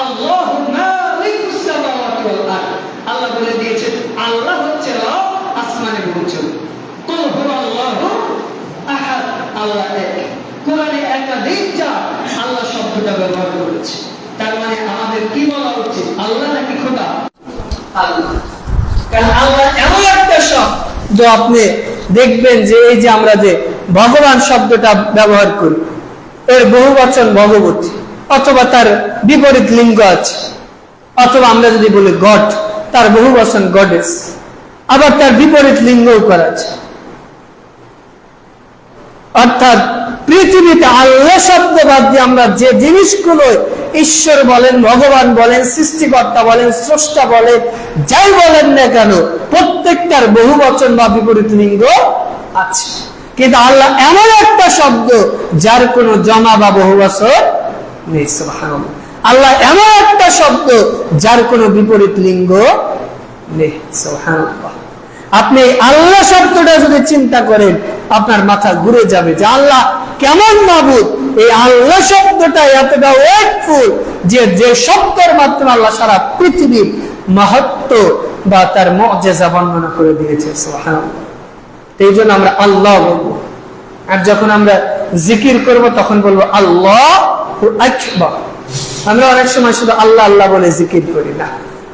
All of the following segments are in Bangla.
আল্লাহু বলে দিয়েছেন, আল্লাহ হচ্ছে রব আল্লাহ শব্দটা ব্যবহার করেছে। তার মানে আমাদের কি বলা উচিত? আল্লাহ নাকি খোদা? কারণ এমন একটা আপনি দেখবেন যে এই যে আমরা যে ভগবান শব্দটা ব্যবহার করি, এর বহু বচন ভগবতী। অথবা তার বিপরীত লিঙ্গ আছে। অথবা আমরা যদি বলি গড, তার বহু বচন গডেস আবার তার বিপরীত লিঙ্গও করা আছে। অর্থাৎ পৃথিবীতে আল্লাহ শব্দ বাদ দিয়ে আমরা যে জিনিসগুলো ঈশ্বর বলেন, ভগবান বলেন, সৃষ্টিকর্তা বলেন, স্রষ্টা বলেন, যাই বলেন না কেন, প্রত্যেকটার বহু বচন বা বিপরীত লিঙ্গ আছে। কিন্তু আল্লাহ এমন একটা শব্দ যার কোনো জমা বা বহু বছর আল্লাহ এমন একটা শব্দ যার কোনো বিপরীত লিঙ্গ আপনি আল্লাহ শব্দটা যদি চিন্তা করেন, আপনার মাথা ঘুরে যাবে যে আল্লাহ কেমন মাবুদ। এই আল্লাহ শব্দটা এতটা ওয়েটফুল যে যে শব্দের মাধ্যমে আল্লাহ সারা পৃথিবীর মাহাত্ম বা তার মজেজা বর্ণনা করে দিয়েছে এই জন্য আমরা আল্লাহ বলব। আর যখন আমরা জিকির করব, তখন বলব আল্লাহ আকবার। আমরা অনেক সময় শুধু আল্লাহ আল্লাহ বলে জিকির করি না।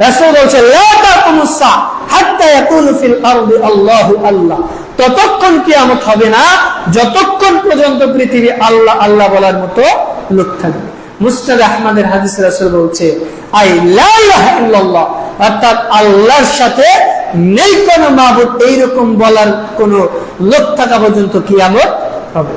রাসূল বলছে, লা তাকুমুস হাত্তা আল্লাহু ততক্ষণ কিয়ামত হবে না, যতক্ষণ পর্যন্ত পৃথিবী আল্লাহ আল্লাহ বলার মতো লোক থাকবে। মুস্তাদ আহমদের হাদিস রাসূল বলছে, আই লা ইলাহা অর্থাৎ আল্লাহর সাথে নেই কোন মাবুদ, এইরকম বলার কোন লোক থাকা পর্যন্ত কিয়ামত হবে।